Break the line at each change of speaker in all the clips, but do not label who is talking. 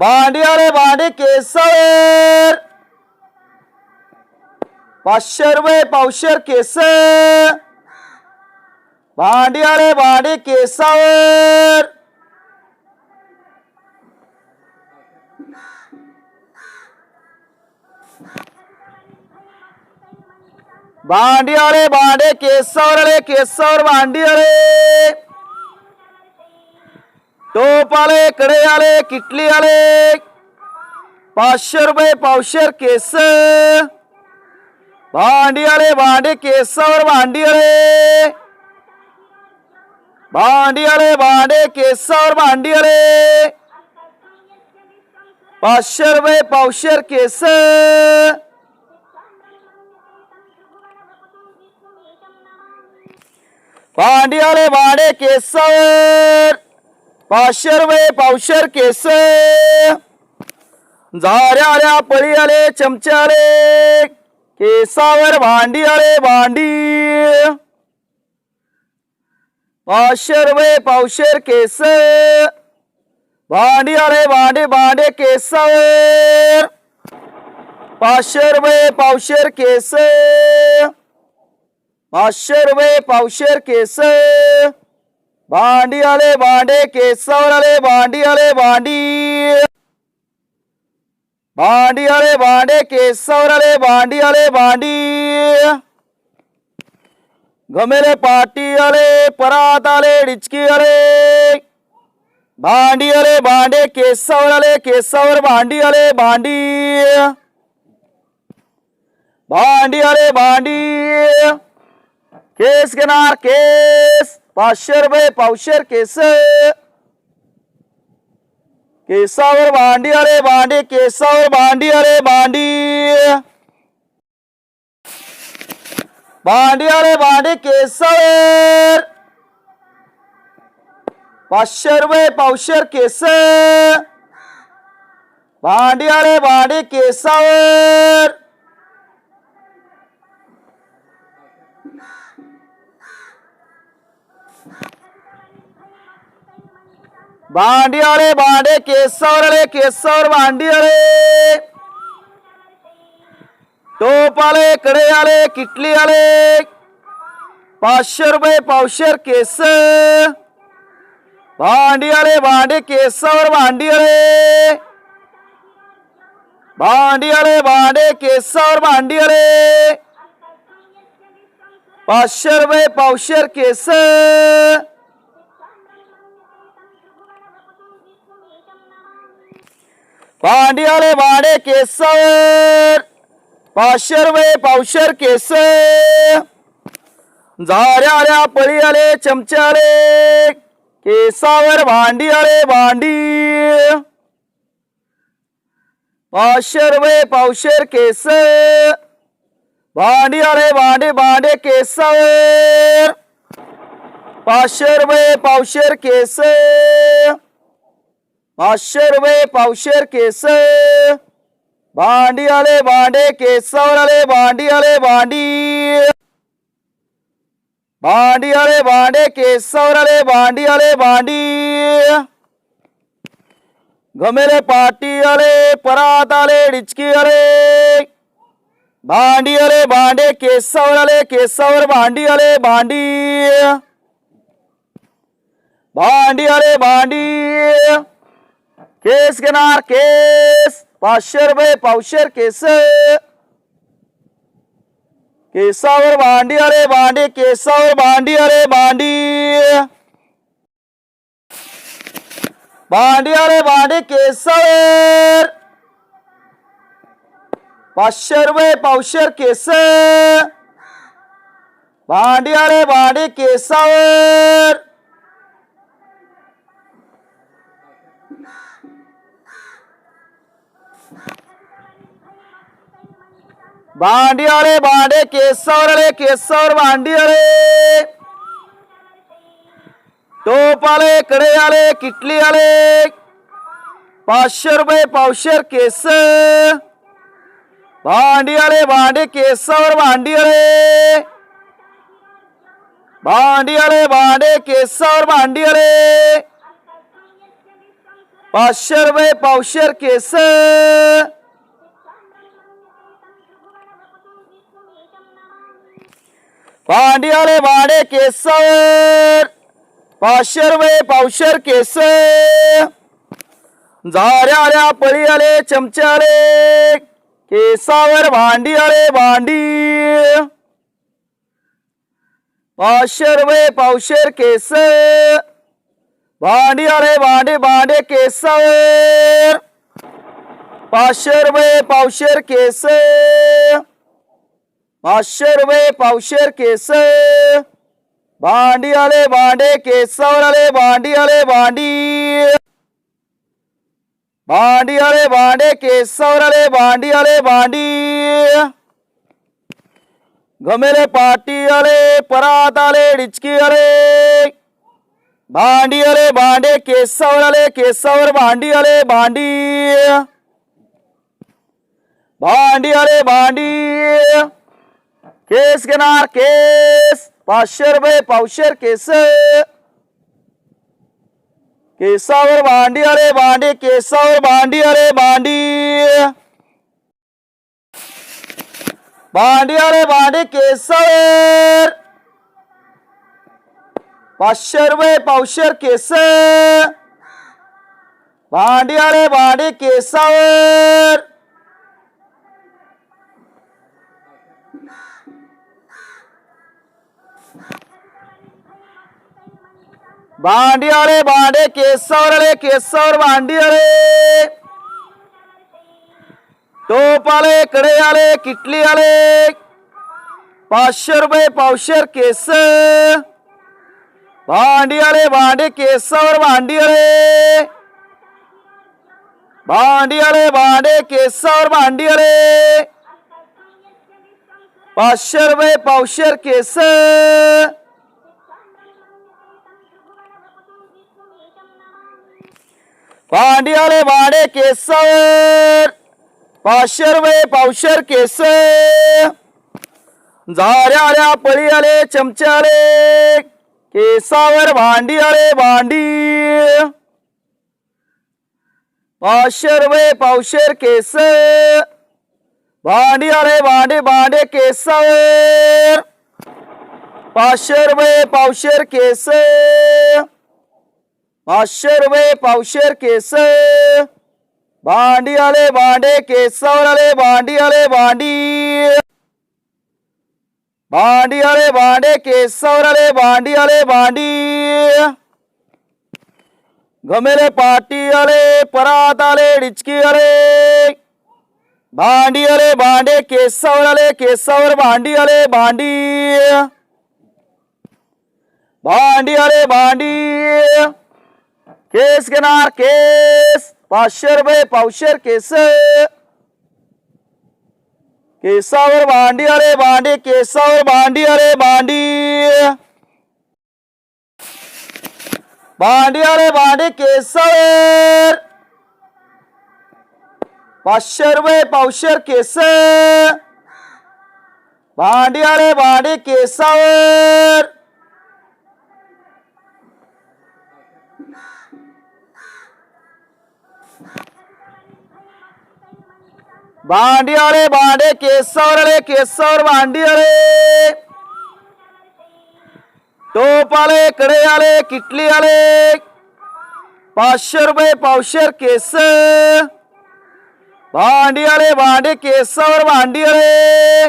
भांडी आले भांडी केसर। पाचशे रुपये, पावशेर केस भांडी आले भांडी केसावर भांडी आले भांडे केसावर आले केसावर भांडी आले टोप आले कडे आले किटली आले पाचशे रुपये पावशेर केस भांडी आले भांडे केसावर भांडी आले भांडी आले भांडे केसावर भांडी आले पाचशे रुपये पावशेर केस भांडी आले भांडे केसावर पाशर वे पावशर केस. झाऱ्या आल्या पळी आले चमचे आले केसावर भांडी आले भांडी. पाशर वे पावशेर केस. भांडी आले भांडे भांडे केसावर. पाचशे रुपये पावशेर केस. पाचशे रुपये पावशेर केस. भांडी आले भांडे केसावर आले भांडी आले भांडी भांडी आले भांडे केसावर आले भांडी आले भांडी गमेले पाटी आले परात आले डिचकी आले भांडी आले भांडे केसावर आले केसावर भांडी आले भांडी भांडी आले भांडी केस घेणार केस। पाचशे रुपये पावशेर केस। केसावर भांडी आले भांडी केसावर भांडी आले भांडी भांडी आले भांडी केसावर। पाचशे रुपये पावशेर केस। भांडी आले भांडी केसावर। आले केसावर भांडी आले टोप आले कडे आले किटली आले पाचशे रुपये पावशेर केस। भांडी आले भांडे केसावर भांडी आले भांडी आले भांडे केसावर भांडी आले पाचशे रुपये पावशेर केस। भांडी आले केसर. केसावर पाचशे रुपये पावशर केस झाऱ्या आल्या पळी आले चमचे आले केसावर भांडी आले भांडी. पाचशे रुपये पावशेर केस भांडी आले भांडे भांडे केसावर पाचशे रुपये पावशेर केस रुपये पावशेर केस। भांडी आले भांडे केसावर आले भांडी आले भांडी भांडी आले भांडे केसावर आले भांडी आले भांडी गमेले पाटी आले परात आले डिचकी आले भांडी आले भांडे केसावर आले केसावर भांडी आले भांडी भांडी आले भांडी केस घेणार केस पाचशे रुपये पावशेर केस। केसावर भांडी अरे भांडी केसावर भांडी अरे भांडी भांडी अरे भांडी केसावर। पाचशे रुपये पावशेर केस। भांडी अरे भांडी केसावर। आले केसावर भांडी आले टोप आले कडे आले किटली आले पाचशे रुपये पावशेर केस भांडी आले भांडे केसावर भांडी आले भांडी आले भांडे केसावर भांडी आले पाचशे रुपये पावशेर केस भांडी आले केसर. केसावर पाचशे रुपये पावशेर केस झाऱ्या आल्या पळी आले चमचे आले केसावर भांडी आले भांडी. पाचशे रुपये पावशेर केस भांडी आले भांडे भांडे केसावर पाचशे रुपये पावशेर केस पाचशे रुपये पावशेर केस भांडी आले भांडे केसावर आले भांडी आले भांडी भांडी आले भांडे केसावर आले भांडी आले भांडी गमेले पाटी आले परात आले डिचकी आले। भांडी आले भांडे केसावर आले केसावर भांडी आले भांडी भांडी आले भांडी केस घेणार केस, पाचशे रुपये पावशेर केस. केसावर भांडी आले भांडी, केसावर भांडी आले भांडी. भांडी आले भांडी, केसावर. पाचशे रुपये पावशेर केस. भांडी आले भांडी, केसावर. भांडी आले भांडे केसावर आले केसावर भांडी आले टोप आले कडे आले किटली आले पाचशे रुपये पावशेर केस। भांडी आले भांडे केसावर भांडी आले भांडी आले भांडे केसावर भांडी आले पाचशे रुपये पावशेर केस भांडी आले केसर. केसावर पाचशे रुपये पावशेर केस झाऱ्या आल्या पळी आले चमचे आले केसावर भांडी आले भांडी. पाचशे रुपये पावशेर केस भांडी आले भांडे भांडे केसावर पाचशे रुपये पावशेर केस पाचशे रुपये पावशेर केस भांडी आले भांडे केसावर आले भांडी आले भांडी भांडी आले भांडे केसावर आले भांडी आले भांडी गमेले पाटी आले परात आले डिचकी आले भांडी आले भांडे केसावर आले केसावर भांडी आले भांडी। भांडी आले भांडी। केस घेणार केस। पाचशे रुपये पावशेर केस केसावर भांडी आले भांडी, केसावर भांडी आले भांडी। भांडी आले भांडी केसावर पाचशे रुपये पावशेर केस भांडी आले भांडी केसावर भांडी आले भांडे केसावर आले केसावर भांडी आले टोप आले कडे आले, किटली आले। पाचशे रुपये पावशेर केस भांडी आले भांडी केसावर भांडी आले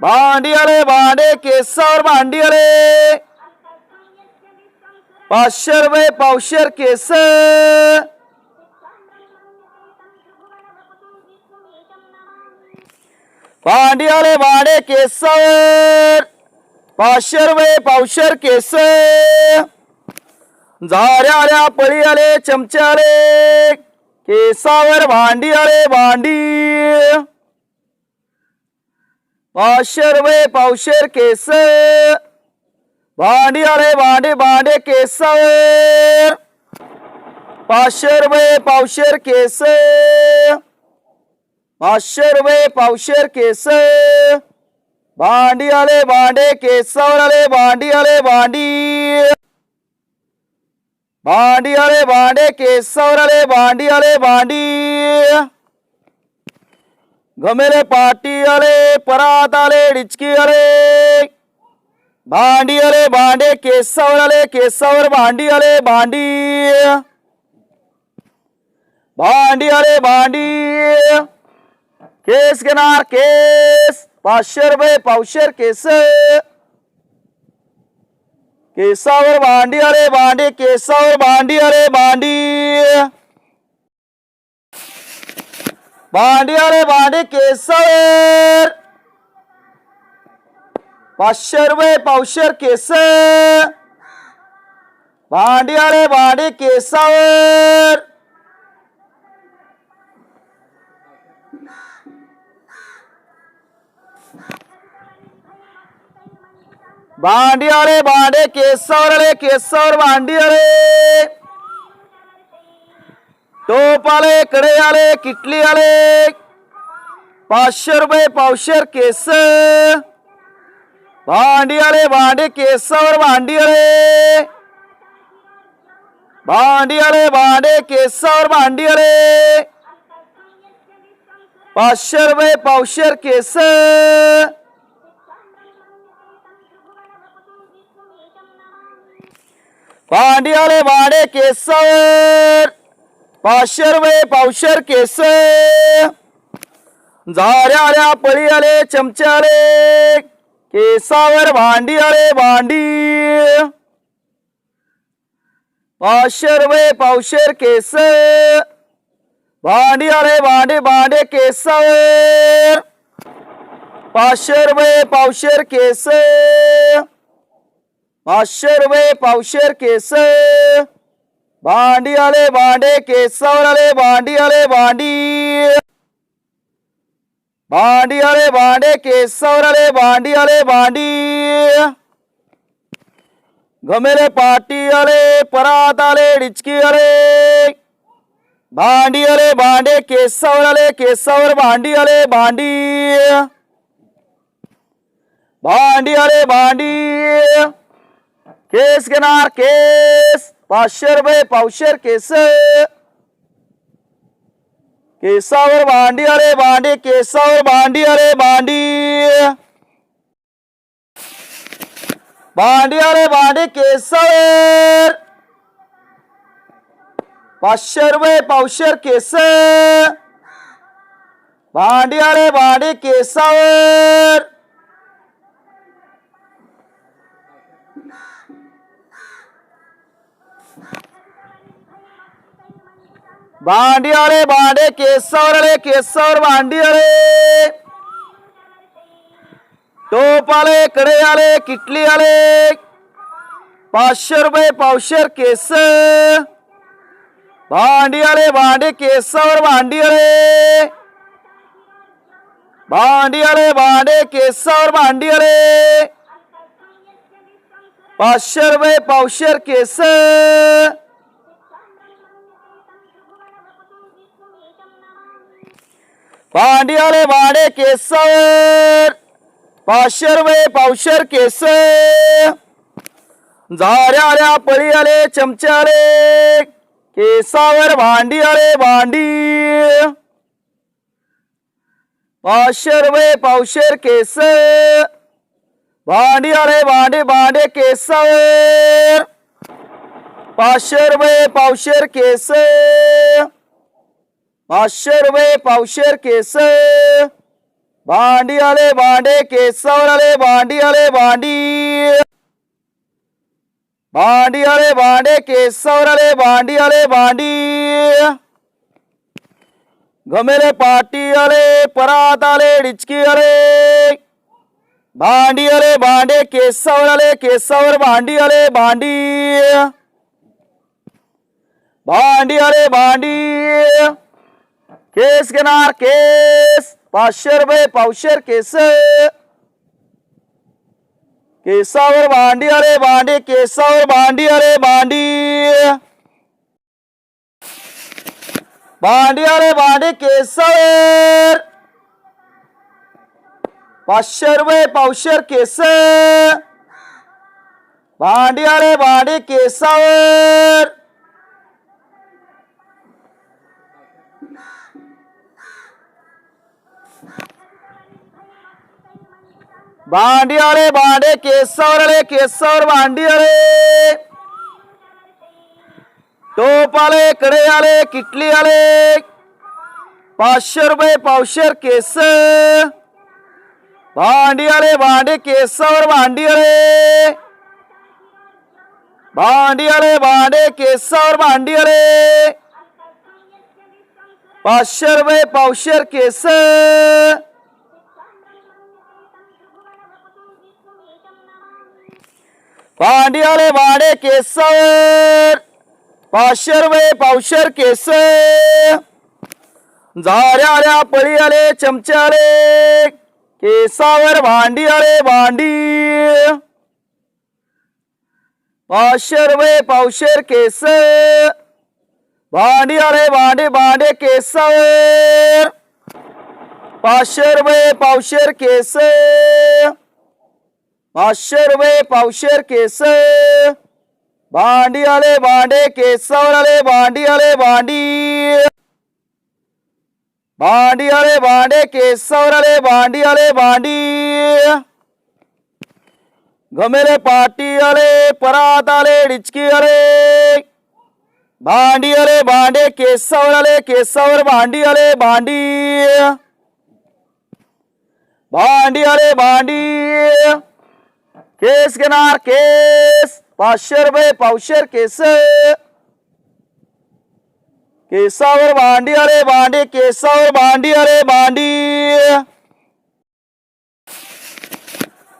भांडी आले भांडे केसावर भांडी आले पाचशे रुपये पावशेर केस. भांडी आले भांडे केसावर. पाचशे रुपये पावशेर केस. झाऱ्या आल्या पळी आले चमचे आले केसावर भांडी आले भांडी. पाचशे रुपये पावशेर केस भांडी आले भांडे भांडे केसावर पाचशे रुपये पावशेर केस पाचशे वे पावशेर केस भांडी आले भांडे केसावर आले भांडी आले भांडी. भांडी आले भांडे केसावर आले भांडी आले भांडी गमेले पाटी आले परात आले डिचकी आले भांडी आले भांडे केसावर आले केसावर भांडी आले भांडी भांडी आले भांडी केस घेणार, केस। पाचशे रुपये, पावशेर केस। केसावर अरे बांडी केसा और बांडी अरे बांडी बांडी अरे बांडी केसर पाचशे रुपये पावशेर केस भांडी, अरे भांडी, केसावर। भांडी आले भांडे केसावर आले, केसावर भांडी आले टोप आले, कडे आले, किटली आले। पाचशे रुपये पावशेर केस। भांडी आले भांडे केसावर भांडी आले भांडी आले भांडे केसावर भांडी आले पाचशे रुपये पावशेर केस। भांडी आले केसर. केसावर पाचशे रुपये पावशर केस झाऱ्या आल्या पळी आले चमचे आले केसावर भांडी आले भांडी. पाचशे रुपये पावशेर केस भांडी आले भांडे भांडे केसावर पाचशे रुपये पावशेर केस रुपये पावशेर केस। भांडी आले भांडे केसावर आले भांडी आले भांडी भांडी आले भांडे केसावर आले भांडी आले भांडी गमेले पाटी आले, परात आले, डिचकी आले। भांडी आले भांडे केसावर आले, केसावर भांडी आले भांडी भांडी आले भांडी केस घेणार केस पाचशे रुपये पावशेर केस। केसावर भांडी अरे भांडी केसावर भांडी अरे भांडी भांडी अरे भांडी केसावर। पाचशे रुपये पावशेर केस। भांडी अरे भांडी केसावर। भांडी आले भांडे केसावर आले केसावर भांडी आले टोप आले कडे आले किटली आले पाचशे रुपये पावशेर केस भांडी आले भांडे केसावर भांडी आले भांडी आले भांडे केसावर भांडी आले पाचशे रुपये पावशेर केस भांडी आले भांडे केसावर पाचशे रुपये पावशेर केस झाऱ्या आल्या पळी आले चमचे आले केसावर भांडी आले भांडी. पाचशे रुपये पावशेर केस भांडी आले भांडे भांडे केसावर पाचशे रुपये पावशेर केस पाचशे रुपये पावशेर केस भांडी आले भांडे केसावर आले भांडी आले भांडी भांडी आले भांडे केसावर आले भांडी आले भांडी गमेले पाटी आले, परात आले, डिचकी आले। भांडी आले भांडे केसावर आले केसावर भांडी आले भांडी भांडी आले भांडी केस घेणार केस पाचशे रुपये पावशेर केस। केसावर भांडी अरे भांडी केसावर भांडी अरे भांडी भांडी अरे भांडी केसावर। पाचशे रुपये पावशेर केस। भांडी अरे भांडी केसावर। आले, केसावर भांडी आले टोप आले, कडे आले, किटली आले। पाचशे रुपये पावशेर केस। भांडी आले भांडे केसावर भांडी आले भांडी आले भांडे केसावर भांडी आले पाचशे रुपये पावशेर केस। भांडी आले भांडे केसावर पाचशे रुपये पावशर केस झाऱ्या आल्या पळी आले चमचे आले केसावर भांडी आले भांडी. पाचशे रुपये पावशेर केस भांडी आले भांडे भांडे केसावर पाचशे रुपये पावशेर केस पाचशे रुपये पावशेर केस भांडी आले भांडे केसावर आले भांडी आले भांडी भांडी आले भांडे केसावर आले आले गमेले पाटी आले, परात आले, डिचकी आले। भांडी आले भांडे केसावर आले केसावर भांडी आले भांडी भांडी आले भांडी केस घेणार केस पाचशे रुपये पावशेर केस। केसावर भांडी आले भांडी केसावर भांडी आले भांडी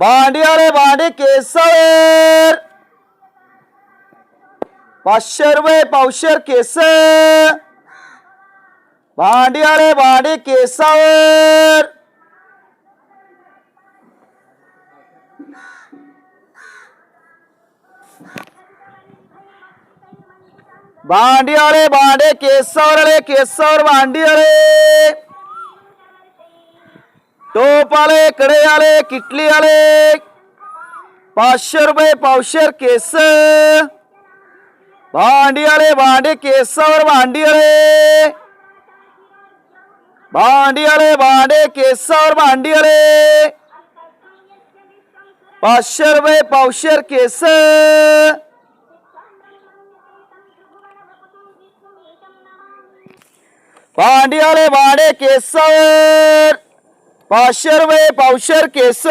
भांडी आले भांडी केसावर। पाचशे रुपये पावशेर केस। भांडी आले भांडी केसावर। भांडी आले भांडे केसावर आले केसावर भांडी आले टोप आले कडे आले किटली आले पाचशे रुपये पावशेर केस भांडी आले भांडे केसावर भांडी आले भांडी आले भांडे केसावर भांडी आले पाचशे रुपये पावशेर केस. भांडी आले केसर केसावर पाचशे रुपये पावशेर केस.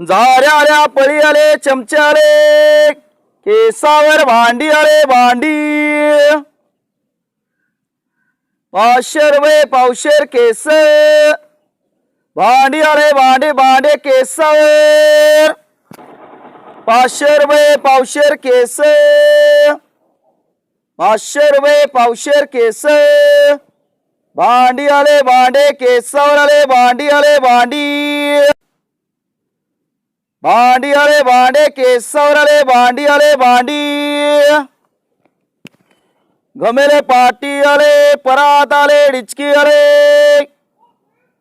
झाऱ्या आल्या पळी आले चमचे आले केसावर भांडी आले भांडी. पाचशे रुपये पावशेर केस. भांडी आले भांडे भांडे केसर। पाचशे रुपये पावशेर केस पाचशे रुपये पावशेर केस भांडी आले भांडे केसावर आले भांडी आले भांडी भांडी आले भांडे केसावर आले भांडी आले भांडी गमेले पाटी आले परात आले डिचकी आले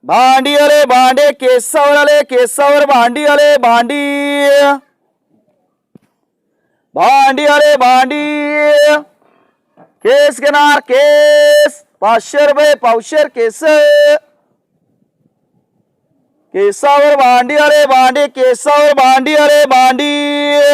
भांडी आले भांडे केसावर आले केसावर भांडी आले भांडी. भांडी आले भांडी. केस घेणार, केस. पाचशे रुपये पावशेर केस. केसावर भांडी आले भांडी, केसावर भांडी आले भांडी.